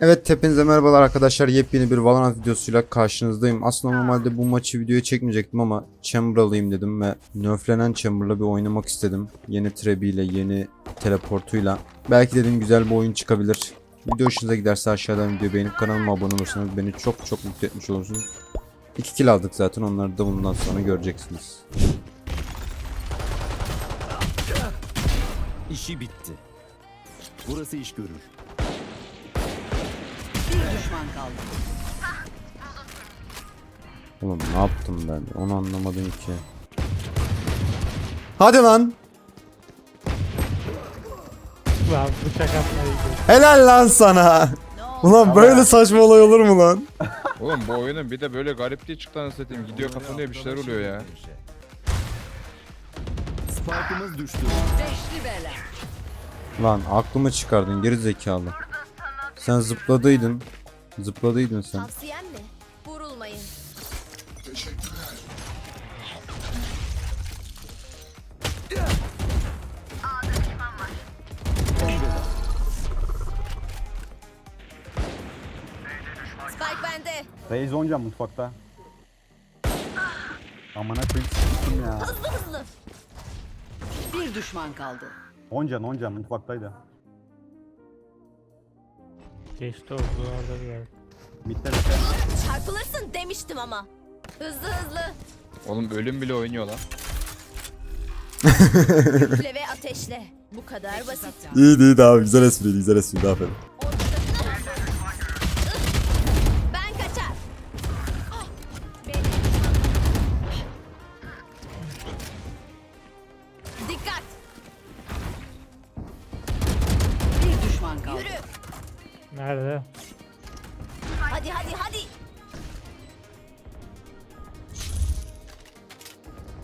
Evet hepinize merhabalar arkadaşlar. Yepyeni bir Valorant videosuyla karşınızdayım. Aslında normalde bu maçı videoya çekmeyecektim ama Chamber alayım dedim ve nerflenen Chamber'la bir oynamak istedim. Yeni trebiyle, yeni teleportuyla. Belki dedim güzel bir oyun çıkabilir. Video hoşunuza giderse aşağıdan videoyu beğenip kanalıma abone olursanız beni çok çok mutlu etmiş olursunuz. 2 kill aldık zaten onları da bundan sonra göreceksiniz. İşi bitti. Burası iş görür. Düşman kaldı. Oğlum ne yaptım ben? Onu anlamadım ki. Hadi lan! Lan bıçak gidiyor. Helal lan sana! Ulan böyle saçma olay olur mu lan? Oğlum bu oyunun bir de böyle garipliği çıktı anasını satayım. Gidiyor kapanıyor bir şeyler oluyor ya. Spike'ımız düştü. Beşli bela. Lan aklımı çıkardın geri zekalı. Sen zıpladıydın. Zıpladıydın sen. Tavsiyem mi? Vurulmayın. Spike bende. Reis onca mutfakta. Amına koyayım ya. Hızlı hızlı. Bir düşman kaldı. Onca onca mutfaktaydı. Geçti o duvarda bir yer. Mitte mitte. Çarpılırsın demiştim ama. Hızlı hızlı. Oğlum ölüm bile oynuyor lan. Üfle ve ateşle. Bu kadar basit. İyiydi iyiydi abi güzel espriydi güzel espriydi aferin. Ben kaçar. Dikkat. Bir düşman kaldı. Nerede? Hadi hadi hadi.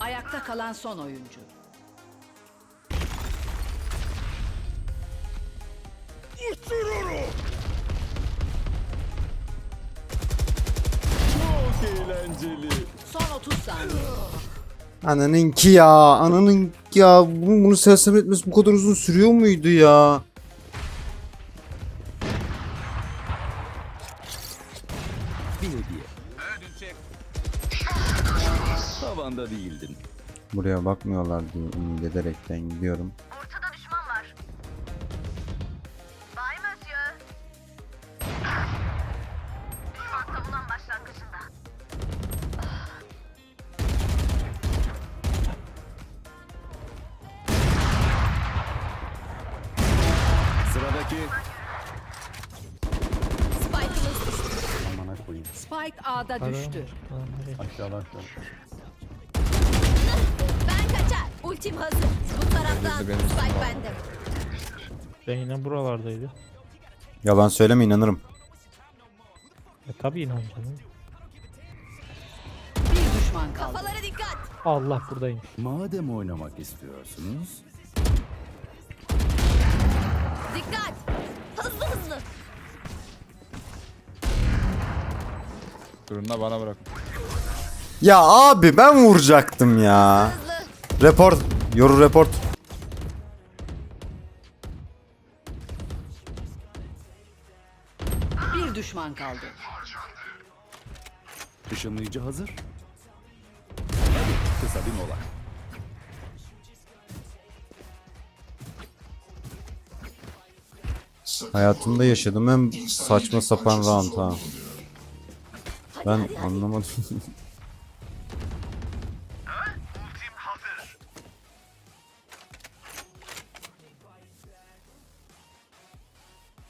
Ayakta kalan son oyuncu. Eğlenceli. Son 30 saniye. Ananınki ya ananın ya bunu, bunu sersem etmesi bu kadar uzun sürüyor muydu ya? Bir hediye. Tavanda değildin. Buraya bakmıyorlar diye ümit ederekten gidiyorum. Ortada düşman var. Bay Monsieur. Düşman savunan başlangıcında. Sıradaki Spike'ımız düştü. Amına koyayım. Spike A'da düştü. Lan nereye? Aşağıda aşağıda. Ben kaçar. Ultim hazır. Bu taraftan. benim Spike bende. Ben yine buralardaydı. Yalan söyleme inanırım. E tabi inanacağım. Bir düşman kaldı. Kafalara dikkat. Allah buradaymış. madem oynamak istiyorsunuz, Dikkat. Durun da bana bırak. Ya abi ben vuracaktım ya. Report. Yoru report. Bir düşman kaldı. ışınlayıcı hazır. Hadi kısa bir mola. Hayatımda yaşadığım en saçma sapan round ha. Ben anlamadım.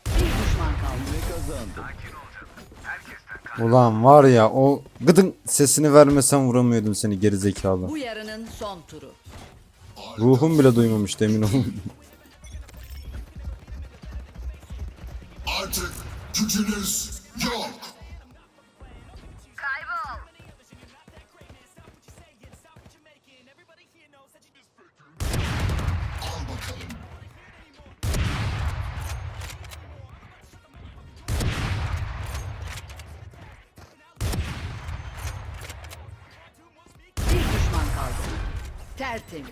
Bir düşman kaldı. Ne kazandın? Ulan var ya o gıdın sesini vermesen vuramıyordum seni geri zekalı. Bu yarının son turu. Ruhum bile duymamıştı emin olun. Artık gücünüz yok. Tertemiz.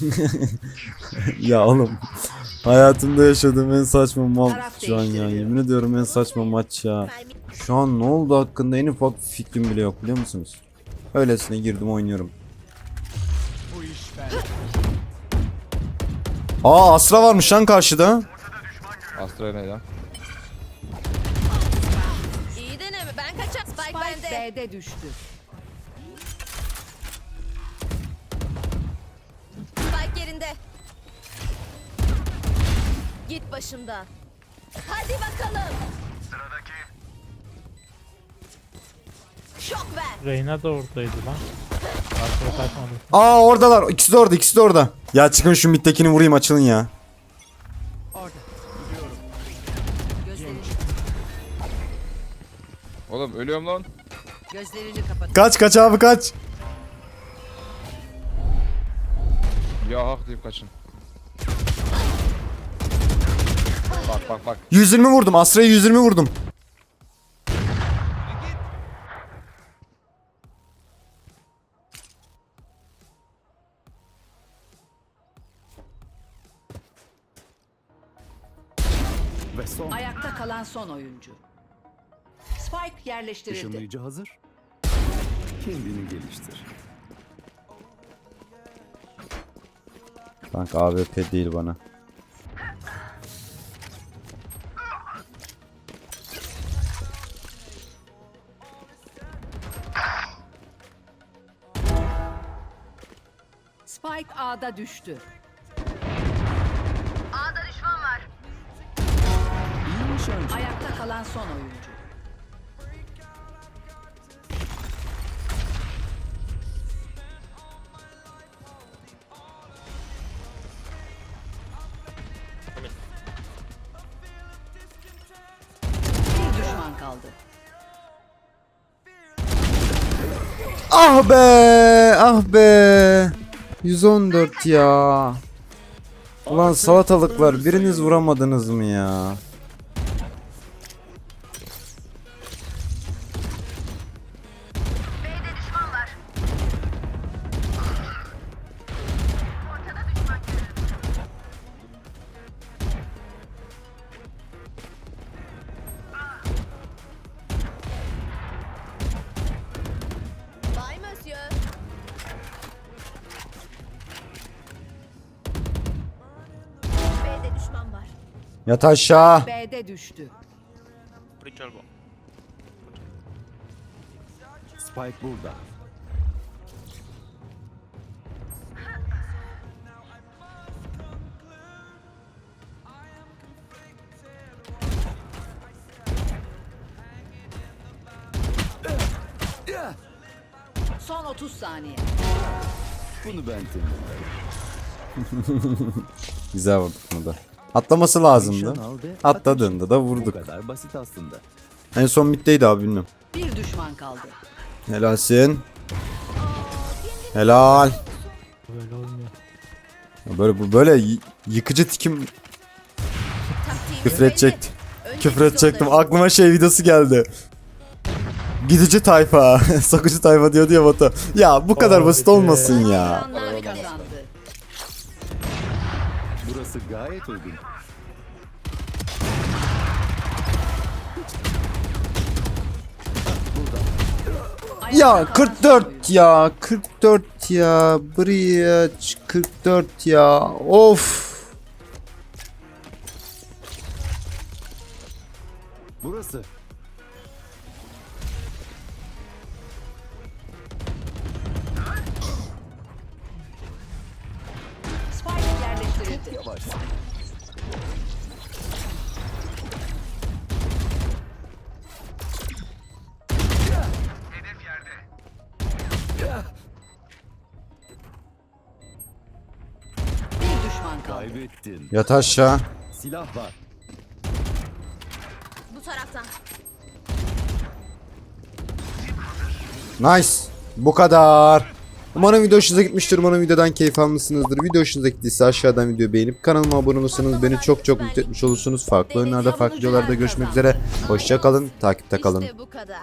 ya oğlum Hayatımda yaşadığım en saçma Taraf şu an ya. Yemin ediyorum en saçma maç ya. Şu an ne oldu hakkında en ufak fikrim bile yok biliyor musunuz? Öylesine girdim oynuyorum. Aa Astra varmış lan karşıda. Astra ne ya? iyi deneme. Ben kaçar. Spike, Spike bende. B'de düştü. Git başımdan. Hadi bakalım. Şok ver. Reyna da oradaydı lan. Arkaya kaçmadı. Aa oradalar. İkisi de orada, ikisi de orada. Ya çıkın şu mittekini vurayım açılın ya. Oğlum ölüyorum lan. gözlerini kapat. Kaç kaç abi kaç. Ya hak deyip kaçın. Bak bak bak. 120 vurdum. Astra'ya 120 vurdum. Ve son. Ayakta kalan son oyuncu. Spike yerleştirildi. Işınlayıcı hazır. Kendini geliştir. Kanka AWP değil bana. A'da düştü. İyi nişancı. Ayakta kalan son oyuncu. Bir düşman kaldı. Ah be! Ah be! 114 ya. Ulan salatalıklar biriniz vuramadınız mı ya? Yat aşağı. B'de düştü. Spike burada. Son 30 saniye. Bunu ben temizlerim. Güzel vurduk bunu da. Atlaması lazımdı. Atladığında da Bu vurduk. kadar basit aslında. En son middeydi abi bilmiyorum. Bir düşman kaldı. Helalsin. Helal. Böyle olmuyor. Böyle bu böyle y- yıkıcı tikim küfür edecektim. Küfür edecektim. Aklıma şey videosu geldi. Gidici tayfa. Sokucu tayfa diyordu ya Batu. Ya bu kadar basit olmasın ya. Kazandı. Burası gayet uygun. Ya kalan son 44 oyuncu. ya 44 ya Breach 44 ya of Burası. Kaybettin. Yat aşağı Silah var. Bu taraftan. Nice bu kadar Umarım video hoşunuza gitmiştir. Umarım videodan keyif almışsınızdır. Video hoşunuza gittiyse aşağıdan videoyu beğenip kanalıma abone olursanız beni çok çok mutlu etmiş olursunuz. Farklı oyunlarda, farklı videolarda görüşmek üzere. Hoşça kalın, takipte kalın. İşte bu kadar.